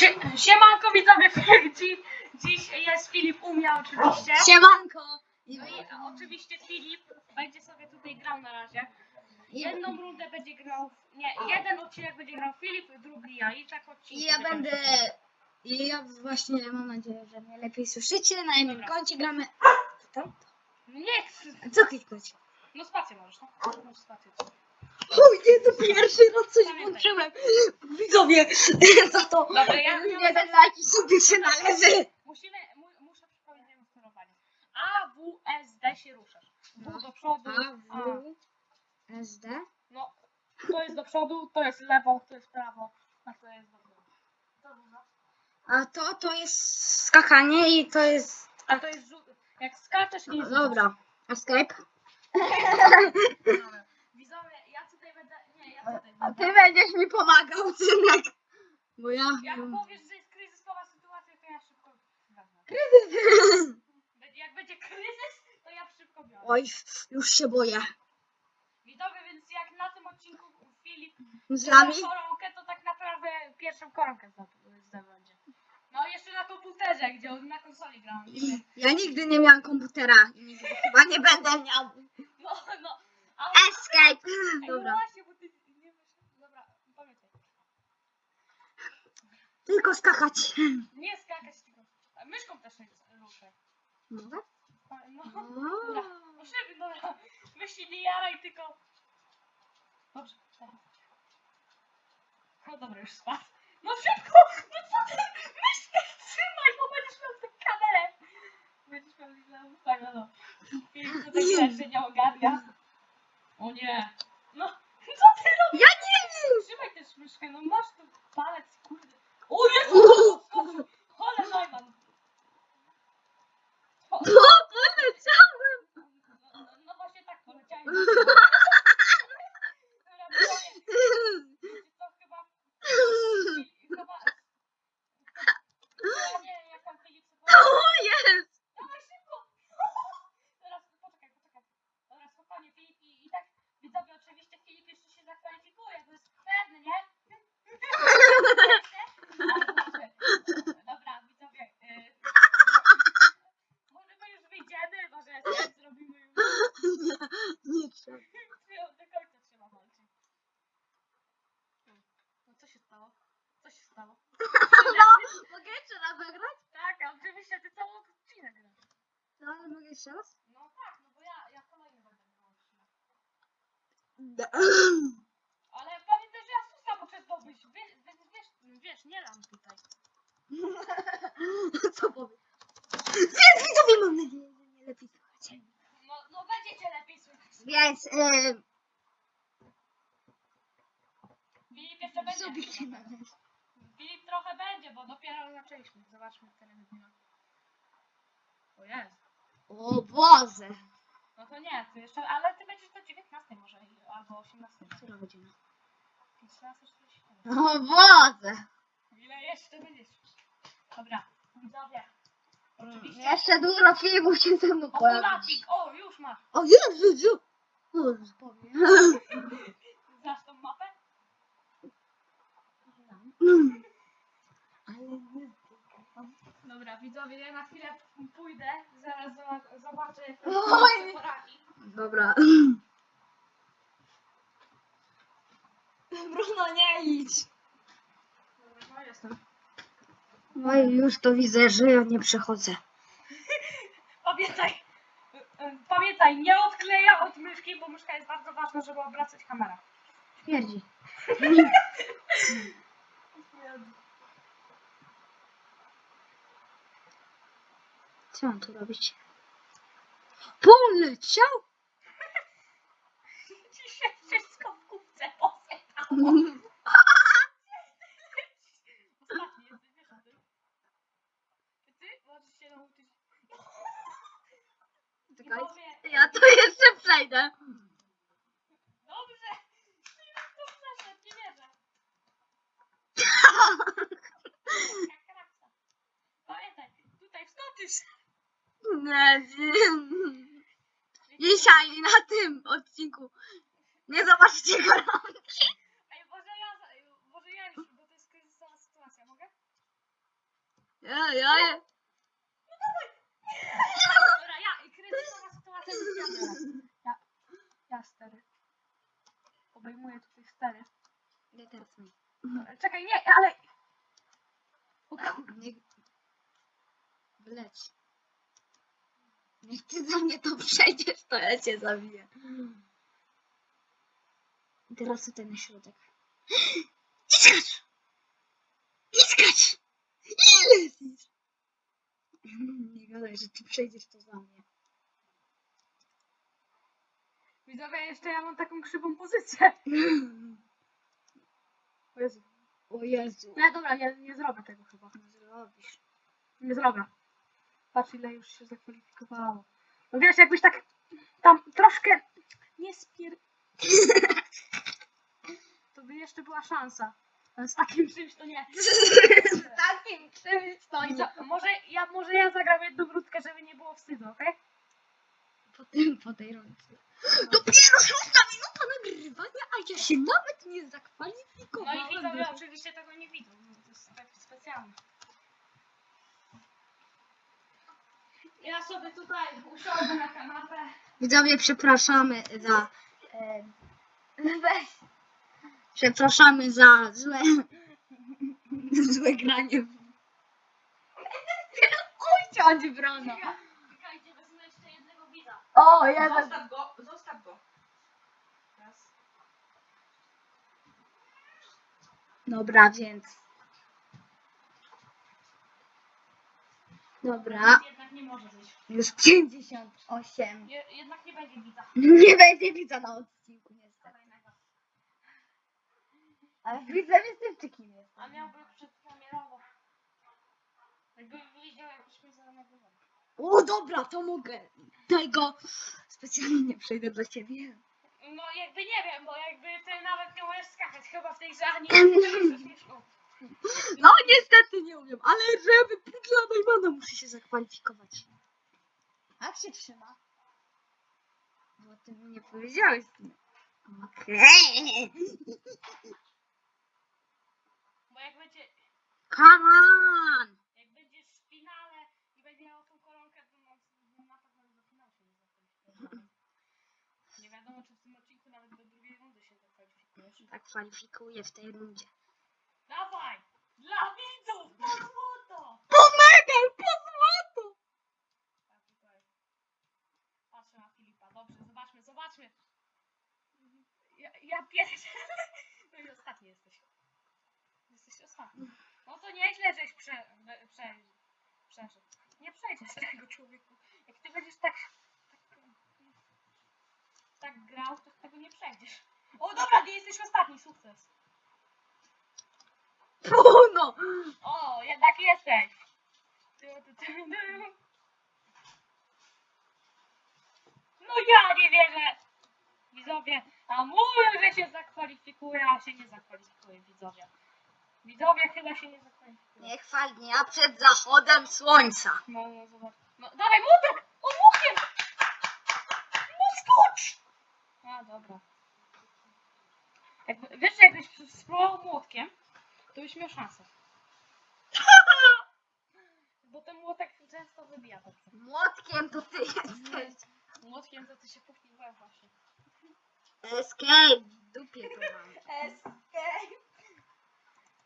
Sie, siemanko widzowie, dziś, dziś jest Filip Umia oczywiście. Siemanko! No i oczywiście Filip będzie sobie tutaj grał na razie. Jedną rundę będzie grał, nie, jeden odcinek będzie grał Filip, drugi ja i tak odcinek. I ja będę... I ja właśnie mam nadzieję, że mnie lepiej słyszycie. Na jednym Dobra. koncie gramy... Co tam? Nie co kliknąć? no spację możesz, no. Możesz spację. Oj, nie, to pierwszy raz coś włączyłem. Widzowie, za to Dobra, ja- jeden like sobie się należy. Musimy, mu, muszę przypomnieć jedno sterowanie. A, W, S, D się ruszasz. W do przodu, A. W, S, D. No, to jest do przodu, to jest lewo, to jest prawo, a to jest do tyłu. To dużo. A to, to jest skakanie i to jest... A to jest rzut. Jak skaczesz i. Dobra, escape. Dobra. Widzowie, ja tutaj będę. Nie, ja tutaj A będę. Ty będziesz mi pomagał, synek. Bo ja... Jak powiesz, że jest kryzysowa sytuacja, to ja szybko wezmę. Będzie- Jak będzie kryzys, to ja szybko biorę. Oj, już się boję. Widzowie, więc jak na tym odcinku Filip Z nami? koronkę, to tak naprawdę pierwszą koronkę zdobył- zdobędzie. No jeszcze na komputerze, gdzie on na konsoli grał. I ja nigdy nie miałam komputera i nigdy chyba nie będę miał. No, no. Escape! Ej, no Dobra. właśnie, bo ty nie wiesz. Dobra, pamiętaj. Tylko skakać. Nie skakać tylko. A myszką też nie ruszę. Mogę? No, dobra. Musimy, dobra. Myśli nie jaraj, tylko... Dobrze, teraz. No dobra, już spadł. No szybko! No co ty? Myszkę trzymaj, bo będziesz miał tę kamerę. Będziesz miał źle ustawioną. Filip tutaj grzecznie nie ogarnia. O nie. No, co ty robisz? Ja nie wiem! Trzymaj też myszkę, no masz tu palec, kurde. O Jezu! Chole Neumann. O, O, poleciałem! no, no właśnie tak poleciałem. Dobra, widzowie, to chyba... Chyba... Ja nie, jak tam Filip sobie... O, jest! Dawaj szybko! Teraz, poczekaj, poczekaj. Dobra, spokojnie, Filip i, i tak widzowie oczywiście Filip jeszcze się zakwalifikuje, to jest pewny, nie? Dobra, widzowie. y, Może my już wyjdziemy, może tak zrobimy już. Nie, nie trzeba. Do końca trzeba walczyć. No co się stało? Co się stało? No, raz zagrać? Tak, a oczywiście ty cały odcinek grasz. No, ale mogę jeszcze raz? No tak, no bo ja, ja kolejny będę grał odcinek. Ale pamiętaj, że ja susa muszę zdobyć. Wiesz, wiesz, wiesz, wiesz nie lam tutaj. Co powiem? Więc widzowie mam nadzieję, że nie lepiej słuchacie. No, no będziecie lepiej słychać. Więc, e, Filip jeszcze będzie. sobie się należy. Trochę będzie, bo dopiero zaczęliśmy. Zobaczmy tyle godzina. O jest. O Boże! No to nie, ty jeszcze, ale ty będziesz do 19 może albo 18. Która godzina? 15.45. O Boże! Ile jeszcze będziesz? Dobra, widzowie. Oczywiście. Jeszcze dużo filmów się ze mną O, pojawi. O, już masz. O Jezu, Jezu! Już powiem. Znasz tą mapę? Ale nie. Dobra, widzowie, ja na chwilę pójdę, zaraz zoba- zobaczę, jak Oj. to sobie poradzi. Dobra. Bruno, nie idź. Dobra, no jestem. No i już to widzę, że ja nie przechodzę. Pamiętaj, y, y, pamiętaj, nie odkleja od myszki, bo myszka jest bardzo ważna, żeby obracać kamerę. Śmierdzi. Co mam tu robić? Poleciał! Dzisiaj wszystko w kupce posypał. Ostatni jesteś, wiesz o tym? Czy ty możesz się nauczyć? Czekaj. Ja to jeszcze przejdę. Dobrze! To przeszedł, nie wierzę. Kraksa. Pamiętaj, tutaj wskoczysz. Nie, nie. Dzisiaj na tym odcinku nie zobaczycie go. Ej, może ja, może ja już, bo to jest kryzysowa sytuacja, mogę? Ja, ja, ja. Dobra, ja, kryzysowa sytuacja jest ja teraz. Ja, ja stery. Obejmuję tutaj stery. Ja teraz mi. Dobra, czekaj, nie, ale... O kurde. Niech... Wleć. Niech ty za mnie to przejdziesz, to ja cię zabiję. I teraz tutaj na środek. I skacz! I skacz! I lecisz! Nie gadaj, że ty przejdziesz to za mnie. Widzowie, jeszcze ja mam taką krzywą pozycję. O Jezu. O Jezu. Nie, dobra, nie, nie zrobię tego chyba. No zrobisz. Nie zrobię. Patrz ile już się zakwalifikowało. No wiesz, jakbyś tak tam troszkę nie spier... To by jeszcze była szansa. Ale z takim czymś to nie. Z takim czymś to I co, może, ja, może ja zagram jedną wrótkę, żeby nie było wstydu, okej? Po, tym, po tej rundce. Dopiero szósta minuta nagrywania, a ja się nawet nie No zakwalifikowałem. i widzowie oczywiście tego nie widzą. No, to jest tak specjalne. Ja sobie tutaj usiądę na kanapę. Widzowie, przepraszamy za. E, weź. Przepraszamy za złe. złe granie. Usiądź, Bruno. Czekajcie, wezmę jeszcze jednego widza. O, ja Zostaw go, zostaw go. Raz. Dobra, więc. Dobra, Jednak nie może być. już 58. Je, jednak nie będzie widza. Nie będzie widza na odcinku, niestety. Kolejnego. Ale widzę, jestem czy kim. A miałby przedpremierowo. Jakby widział, jakbyśmy za nagrywali. O, dobra, to mogę. Tego specjalnie przejdę do ciebie. No jakby nie wiem, bo jakby ty nawet nie możesz skakać chyba w tej grze, ani nie śmieszną. No niestety nie umiem, ale żeby dla Neumana muszę się zakwalifikować. Jak się trzyma? Bo ty mi nie powiedziałeś. Okej. Bo jak będzie, Come on! jak będziesz w finale i będzie miał tą koronkę, to no na pewno do finału się nie zakwalifikujesz. Nie wiadomo, czy w tym odcinku nawet do drugiej rundy się zakwalifikujesz. Zakwalifikuję w tej rundzie. Dawaj! Dla widzów! Po złoto! Po medal, po złoto! Tak, tutaj. Patrzę na Filipa. Dobrze, zobaczmy, zobaczmy. Ja, ja pierwszy. No i ostatni jesteś. Jesteś ostatni. No to nieźle, żeś prze, prze, przeszedł. Nie przejdziesz tego człowieku. Jak ty będziesz tak, tak, tak grał, to tego nie przejdziesz. O dobra, nie jesteś ostatni, sukces. Bruno! O, jednak jesteś. No ja nie wierzę. Widzowie, a mówię, że się zakwalifikuje, a się nie zakwalifikuje, widzowie. Widzowie chyba się nie zakwalifikuje. Nie chwal dnia przed zachodem słońca. No, no, zobacz. No, dawaj, młotek! On młotkiem! No skocz! A, dobra. Jakby, wiesz, jakbyś spróbował młotkiem, to byś miał szansę. Bo ten młotek często wybija dobrze. Młotkiem to ty jesteś. Młotkiem to ty się łeb właśnie. Escape, w dupie to mam. Escape!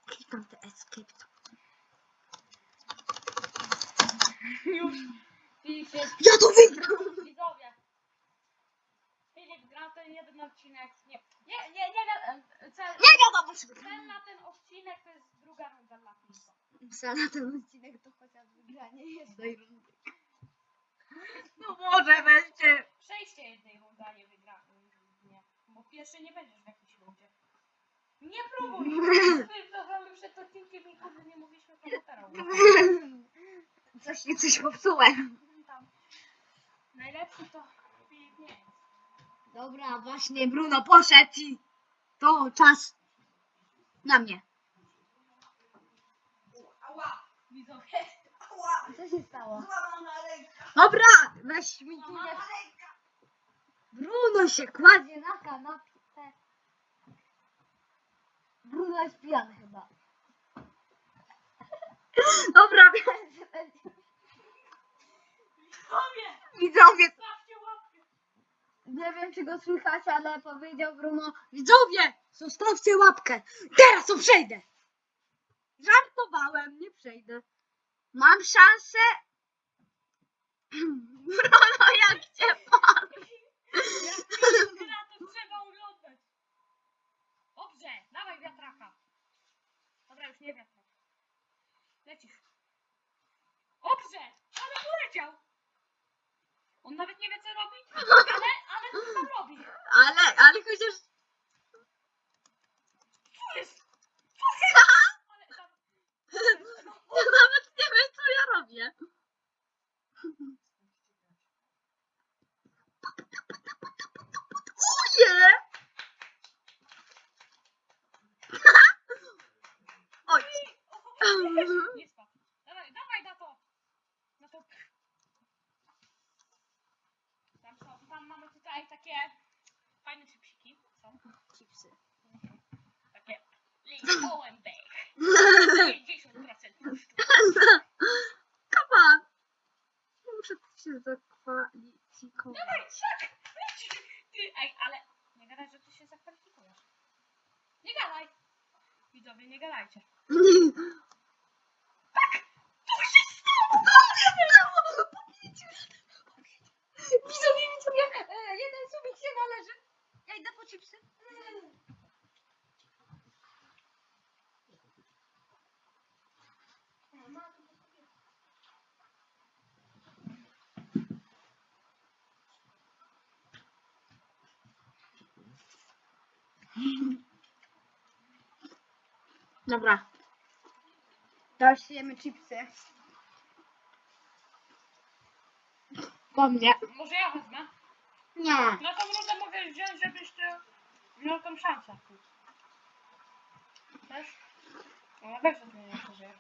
Klikam te escape. to- Już. Ja to wygram! Widzowie. Grał ten jeden odcinek. Nie, nie, nie, nie wiem. Cel, Nie wiadomo, czy cel na ten odcinek to jest druga runda dla Filipa. Za na ten odcinek to chociaż wygranie jednej rundy. No może weźcie. Przejście jednej rundy, a nie wygra. Nie. Bo pierwszy nie będziesz w jakiejś rundzie. Nie próbuj! My przed odcinkiem i kurde nie mówiliśmy komputera. Coś nie coś popsułem. Najlepszy to Filip nie jest. Dobra, właśnie Bruno poszedł i to czas na mnie. Ała, Widzowie. ała, Co się stało? złamana ręka, Dobra, weź mi tu nie... złamana ręka. Bruno się kładzie na kanapie. Bruno jest pijany chyba. Dobra, widzowie, łapkę! Nie wiem czy go słychać, ale powiedział Bruno, widzowie, zostawcie łapkę, teraz to przejdę. Żartowałem, nie przejdę. Mam szansę. Bruno, jak cię pan? Jak gra, to trzeba oglądać. Dobrze. Dobra, już nie wiatrak. Lecisz. Dobrze, ale poleciał. On nawet nie wie co robi, ale, ale co tam robi. Ale, ale chociaż... Co jest? Co jest? Ale tam... No, nawet nie wiem co ja robię. Uje! Oj. Nie spadł. Dawaj, dawaj na to. Na to. Tam są, tam mamy tutaj takie fajne chipsiki. Są Chipsy. takie OMB. 50% tłuszczu. Come on. Muszę się zakwalifikować. Dawaj, tak! Ty, ej, ale nie gadaj, że ty się zakwalifikujesz. Nie gadaj! Widzowie, nie gadajcie. Co się stało? Widzowie, widzowie, e, jeden subik się należy. Ja idę po chipsy. Dobra. Teraz jemy chipsy. Po mnie. Może ja wezmę? Nie. Na tą rundę mogę wziąć, żebyś ty miał tą szansę. Też? No ja też sobie nie przeżyję.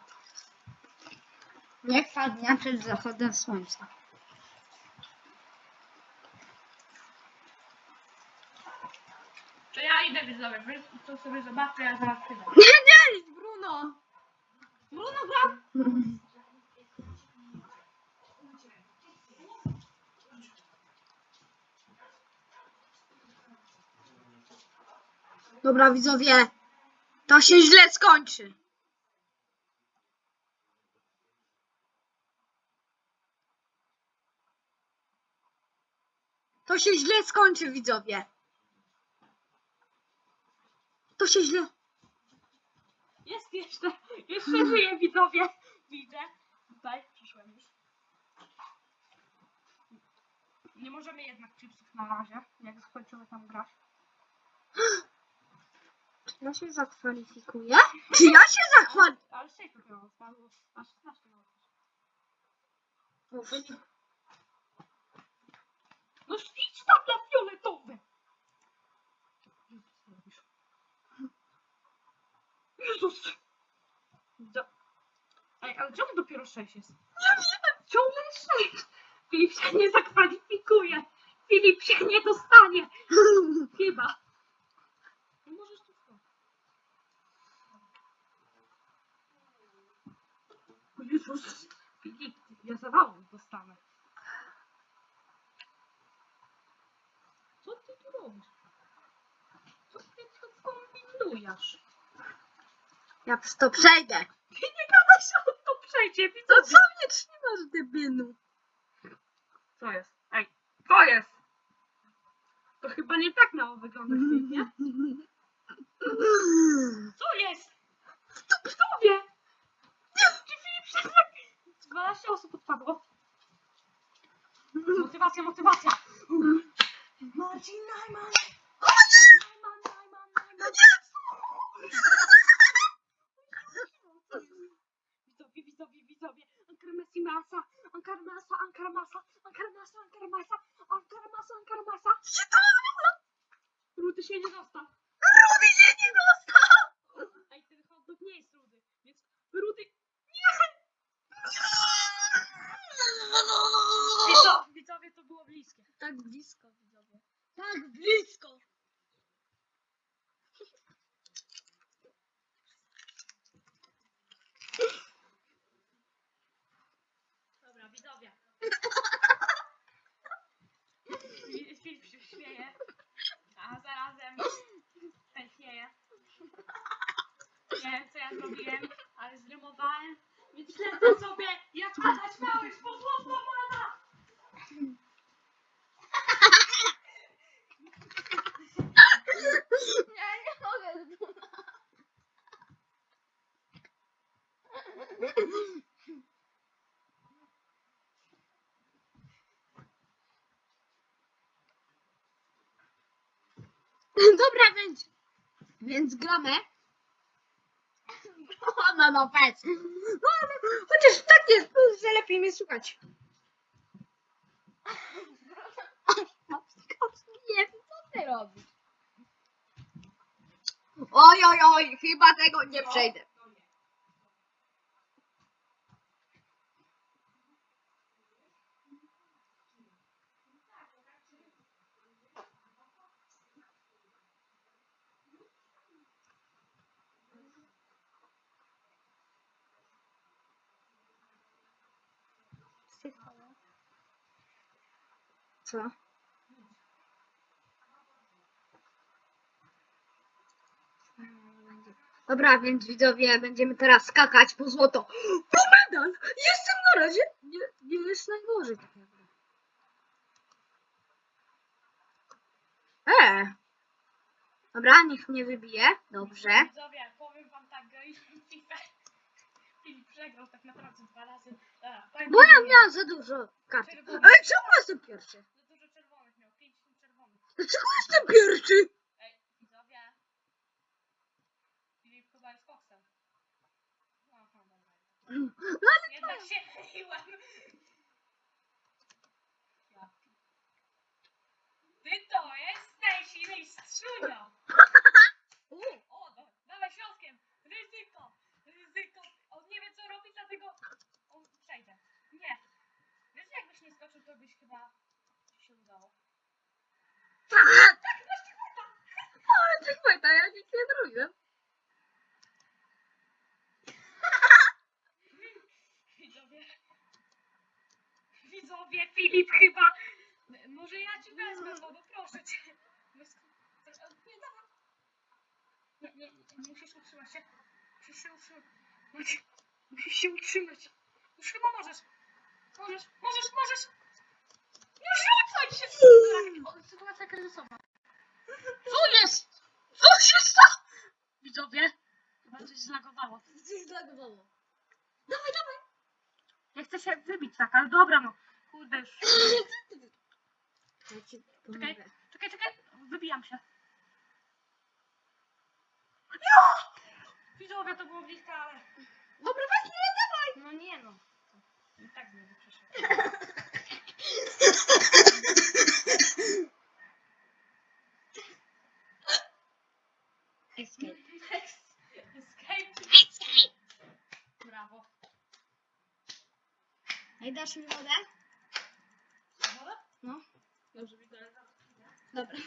Nie trwa dnia przed zachodem słońca. To ja idę widzowie, wy to sobie zobaczcie, ja zaraz przyjdę. Nie, nie, Bruno. Bruno gra. Dobra, widzowie. To się źle skończy. To się źle skończy, widzowie. To się źle. Jest jeszcze, jeszcze żyje widzowie. Widzę. Tutaj przyszłem już. Nie możemy jednak chipsów na razie, jak skończymy tam grać. Ja się zakwalifikuję? Czy ja się zakwalifikuję? Ale z dopiero spadło, aż 16 lat. No idź tam na fioletowe! Jezus! Do... Ej, ale czemu dopiero 6 jest? Nie wiem! Ciągle jest 6! Filip się nie zakwalifikuje! Filip się nie dostanie! Chyba! Nie możesz tu wchodzić. O Jezus! Ja zawału dostanę. Co ty tu robisz? Co ty tu kombinujesz? Ja przez to przejdę. Ty nie gadaj się o to przejdzie, To widzę. co mnie trzymasz, debilu? Co jest? Ej, co jest? To chyba nie tak miało wyglądać, nie? Co jest? To kto wie? Czy Filip się tak... 12 osób odpadło. Motywacja, motywacja. Marcin Najman. Najman, Najman, Najman. Widzowie, widzowie, widzowie. Ankara Messi masa. Ankara masa, Ankara masa. Ankara masa, Ankara masa. Ankara masa, Ankara masa. Rudy się nie dostał. Rudy się nie dostał! Ej, ten hot dog nie jest rudy. Więc rudy... Widzowie, widzowie, to było bliskie. Tak blisko, widzowie. Tak blisko! widzowie. Filip Filip się śmieje, a zarazem tęsknieje. Nie wiem, co ja zrobiłem, ale zrymowałem, więc lecę sobie, jak padać małych po złoto pada! Ja nie mogę. Dobra, więc, więc gramy. No, no, powiedz. No, no, chociaż tak jest, że lepiej mnie słuchać. Nie wiem, co ty robisz. Oj, oj, oj, chyba tego nie przejdę. Co? Dobra, więc widzowie, będziemy teraz skakać po złoto. Po medal! Jestem na razie. Nie, nie jest najgorzej tak jakby. E. Dobra, niech mnie wybije. Dobrze. Widzowie, powiem wam tak. Filip przegrał tak naprawdę dwa razy. Dobra, powiem Bo ja miałam za dużo kart. Czerwony. Ej, czemu jestem pierwszy? Za dużo czerwonych miał, pięć czerwonych. Dlaczego jestem pierwszy? Ej, widzowie. Filip chyba jest koksem. Aha, dobra. No Jednak się myliłem. Ja. Ty to jesteś mistrzunia. O, da, dawaj środkiem. Ryzyko. Ryzyko. On nie wie co robi, dlatego on przejdzie. Nie. Wiesz, jakbyś nie skoczył, to byś chyba ci się udało. Tak! Ale ty pamiętaj, ja nic nie zrobiłem. Widzowie. Widzowie, Filip chyba. Może ja ci wezmę, no proszę cię. Nie, dawaj. Nie, nie, musisz utrzymać się. Musisz się utrzymać. Musisz się utrzymać. Już chyba możesz. Możesz, możesz, możesz. Się! O, Sytuacja kryzysowa. Co jest? Co się stało? Widzowie, chyba coś zlagowało. Coś zlagowało. Ja chcę się wybić tak, ale dobra no. Kurde już. Ja ci Czekaj. pomogę. Czekaj, czekaj, wybijam się. Widzowie, to było blisko, ale... Dobra, weź mnie, dawaj! No nie no. I tak znowu przeszedł. Escape. Escape. Escape! Brawo. Ej, dasz mi wodę? Woda? No. Dobrze, widzę. Dobra.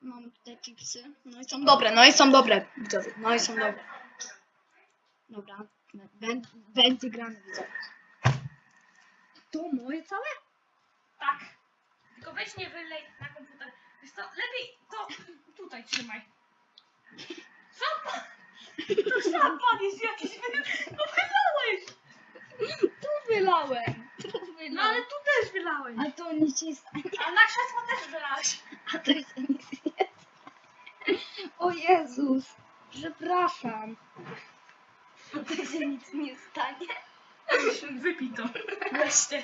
Mam tutaj chipsy. No i są dobre, no i są dobre, widzowie. No i są dobre. Dobra. Bę- Będzie grany, widzowie. To moje całe? Tak. Tylko weź nie wylej na komputer. Wiesz co, lepiej to tutaj trzymaj. Szampan! To szampan jest jakiś. No wylałeś! Tu wylałem. Tu wylałem. No ale tu też wylałeś. A to nic nie stanie. A na krzesło też wylałeś. A to jest nic nie O Jezus. Przepraszam. To się nic nie stanie. Wypij to. Wreszcie.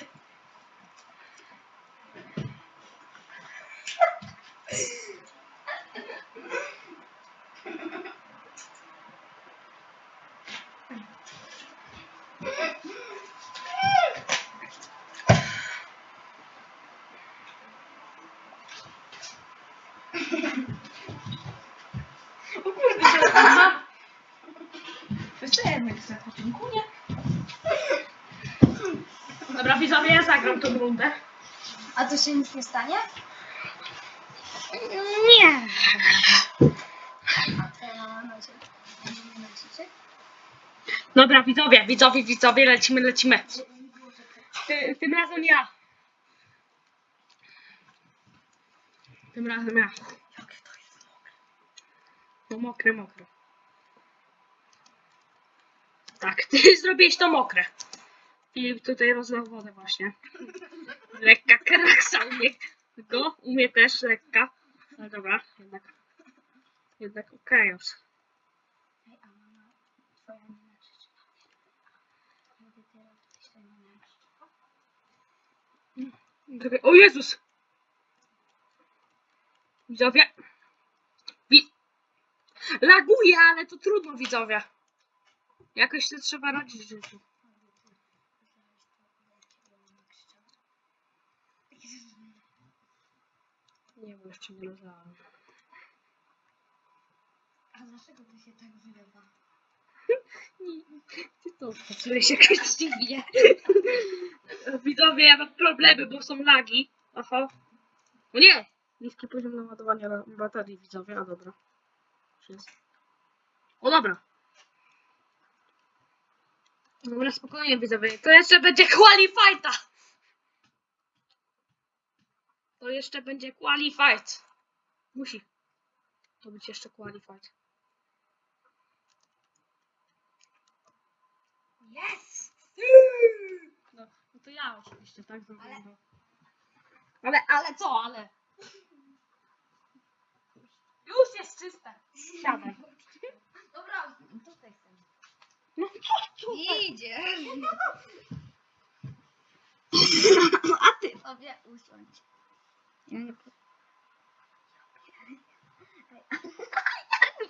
O kurde, się odpala. Wystajemy sobie po kunie. Dobra, widzowie, ja zagram tą rundę. A to się nic nie stanie? Nie. A nosicie? Dobra, widzowie, widzowie, widzowie, lecimy, lecimy. Ty, tym razem ja. Tym razem ja. Jakie to jest mokre. No mokre, mokre. Tak, ty zrobiłeś to mokre. Filip tutaj rozlał wodę właśnie. Lekka kraksa umie go, umie też lekka. No dobra, jednak. Jednak okej już. O Jezus! Widzowie. Wi Laguje, ale to trudno widzowie. Jakoś to trzeba radzić w życiu. Nie, bo jeszcze nie rozlałem. A dlaczego to się tak wylewa? Ty to czuję się jakoś dziwnie. Widzowie, ja mam problemy, bo są lagi. Aha. O nie! Niski poziom naładowania na- baterii, widzowie. A dobra. O dobra. Dobra, spokojnie widzowie. To jeszcze będzie qualified. To jeszcze będzie qualified. Musi. To być jeszcze qualified. Yes! No, no to ja oczywiście, tak? Zrobiłem Ale- to. Ale, ale co, ale? Już jest czyste. Siadaj. Dobra, tutaj chcę. No tu? Idzie. A ty sobie usiądź. Ja nie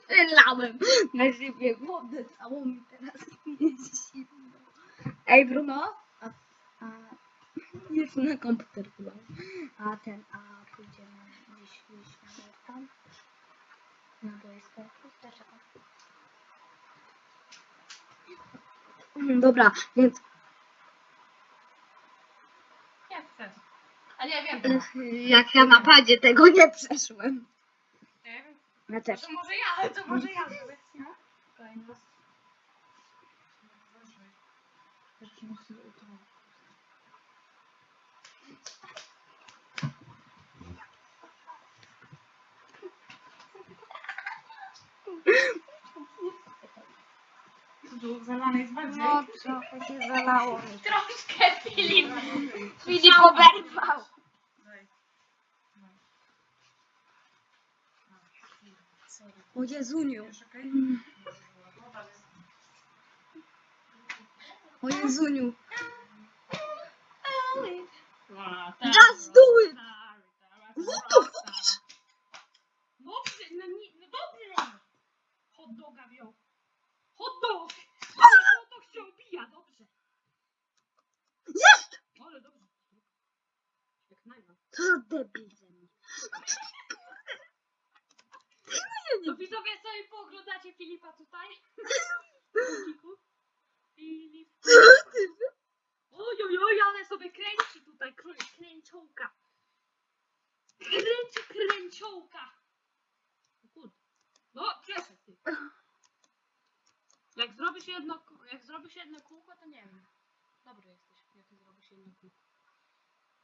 Wylałem na siebie wodę całą mi teraz jest zimno. Ej Bruno, a, a jest na komputer chyba. A ten, a pójdziemy gdzieś gdzieś na tam. Na boisko jakieś, dlaczego? Mm, Dobra, więc Nie chcę. A nie wiem. Ech, jak ja na padzie tego nie przeszłem. Nie wiem. Ja też. To może ja, to może ja zrobię. Kolejny raz. Zalane jest bardziej. No, trochę się zalało. Troszkę Filip. Filip oberwał. O Jezuniu. O Jezuniu. Just do it. What the fuck? Dobrze, no, nie, no dobrze. Hot doga wziął. Hot dog. Hot dog się obija, dobrze. Jest! Ale dobrze. Jak najma. Co za debil ze mnie. To widzowie sobie pooglądacie Filipa tutaj. Filip. Oj, oj, oj, ale sobie kręci tutaj, krę- kręciołka. Kręci kręciołka. O. No, cieszę ty. Jak zrobisz jedno, jak zrobisz jedno kółko, to nie wiem. Dobry jesteś, jak ty zrobisz jedno kółko.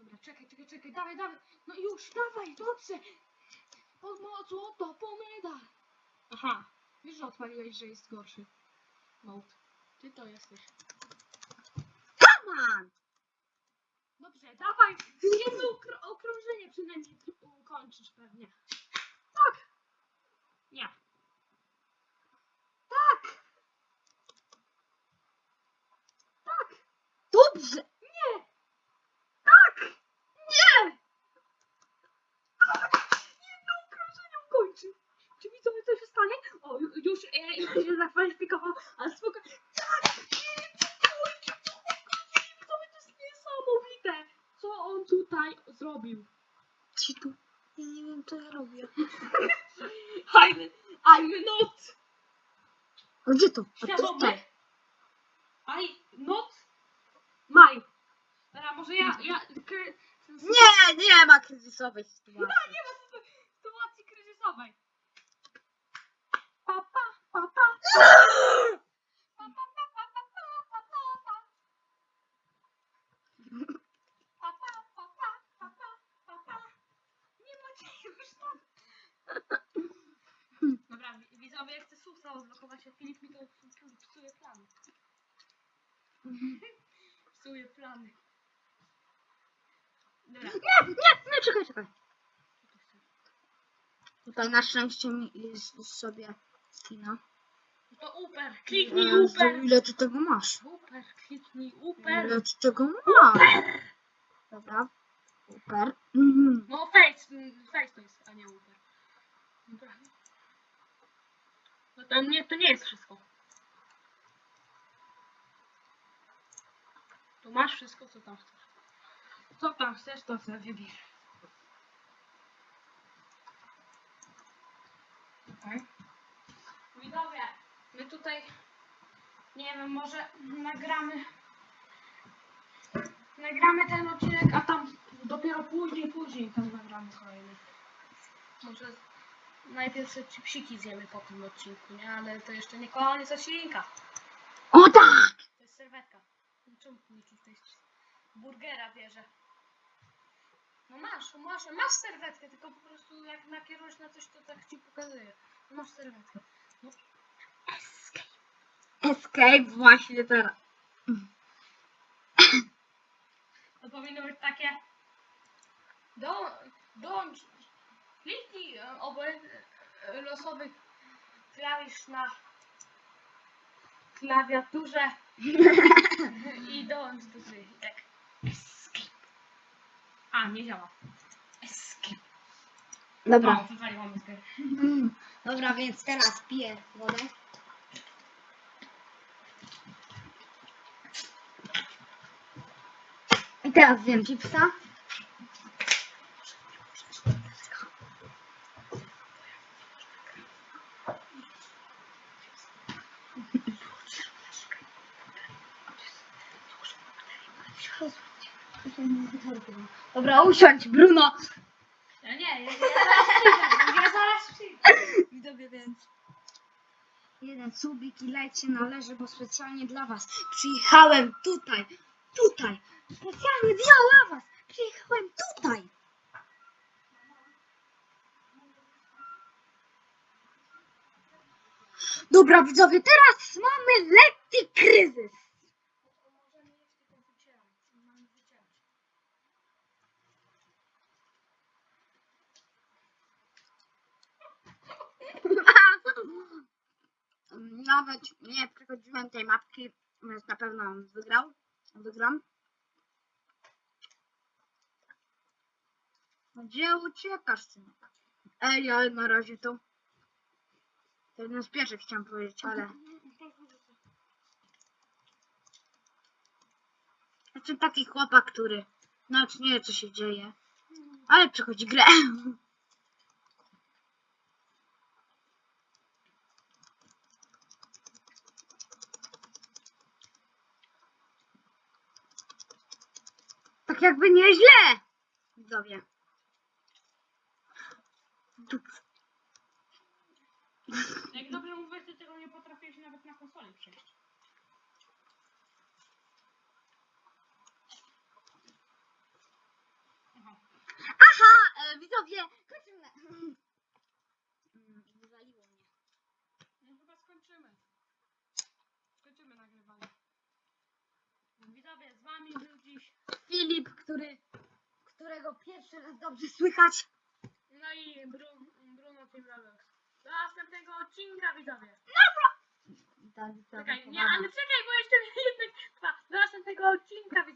Dobra, czekaj, czekaj, czekaj, dawaj, dawaj. No już, dawaj, dobrze. Pomocą to pomeda. Aha, wiesz, że odpaliłeś, że jest gorszy. Mode. Ty to jesteś. Come on! Dobrze, dawaj! Jedno okrążenie przynajmniej ukończysz pewnie. Tak! Nie. Tak! Tak! Dobrze! Nie! Tak! Nie! Jedno okrążenie ukończy. Czy widzowie co się stanie? O, ju- już e, już się zakwalifikował, ale spoko. Tak! Ukończy to okrążenie, widzowie, to jest niesamowite! Co on tutaj zrobił? Ci tu. Ja nie wiem co ja robię. I'm, I'm not A gdzie to? A to świadomy. I not my. Dobra, może ja, ja, kry, Nie, nie ma kryzysowej sytuacji. nie ma sytu- sytuacji kryzysowej. Pa, pa, pa, pa. Pa, pa, pa, pa, się, Filip mi to psuje plany. Psuje plany. Dobra. Nie, nie, nie, czekaj, czekaj. Tutaj na szczęście mi jest sobie skina. To uper, kliknij Jezu, uper. ile ty tego masz? Uper, kliknij uper. Ile ty tego masz? Dobra. Super. Mhm. No face, face to jest, a nie uper. Dobra. No to nie, to nie jest wszystko. Tu masz wszystko, co tam chcesz. Co tam chcesz, to sobie wybierz. Okej. Widzowie, my tutaj, nie wiem, może nagramy, nagramy ten odcinek, a tam dopiero później, później tam nagramy kolejny. Może najpierw sobie chipsiki zjemy po tym odcinku, nie? Ale to jeszcze nie koniec odcinka. O tak! To jest serwetka. No Czemu mi tutaj burgera bierze? No masz, masz, masz serwetkę, tylko po prostu jak nakierujesz na coś, to tak ci pokazuje. Masz serwetkę. No. Escape. Escape właśnie teraz. To powinno być takie. Do, dołącz. Kliknij e, obojęt e, losowych klawisz na klawiaturze i dołącz do gry. Tak. Escape. A, nie działa. Escape. Dobra. O, wywaliłam. Mm, Dobra, więc teraz piję wodę. I teraz zjem chipsa. Dobra, usiądź, Bruno. Ja nie, ja, ja zaraz przyjdę. Ja zaraz przyjdę. Widzowie, więc jeden subik i like się należy, bo specjalnie dla was przyjechałem tutaj, tutaj, specjalnie dla was przyjechałem tutaj. Dobra, widzowie, teraz mamy lekki kryzys. Możemy jeść tylko wycierać. Mamy wycierać. Nawet nie przechodziłem tej mapki, więc na pewno wygrał. Wygram. Gdzie uciekasz, synek? Ej, ale na razie to... To jeden z pierwszych chciałem powiedzieć, ale... Jestem taki chłopak, który nawet nie wie, co się dzieje. Ale przechodzi grę. jakby nieźle. Widzowie. Dup. Jak dobrze mówię, to tego nie potrafiłeś nawet na konsoli przejść. Aha. Aha, e, widzowie. Kończymy. Mm, Wywaliło mnie. No chyba skończymy. Skończymy nagrywanie. Widzowie, z wami był dziś. Filip, który, którego pierwszy raz dobrze słychać. No i Bru, Bruno Team Roblox. Do następnego odcinka, widzowie. Tak, Czekaj, nie, ale czekaj, bo jeszcze dwa. Do następnego odcinka, widzowie.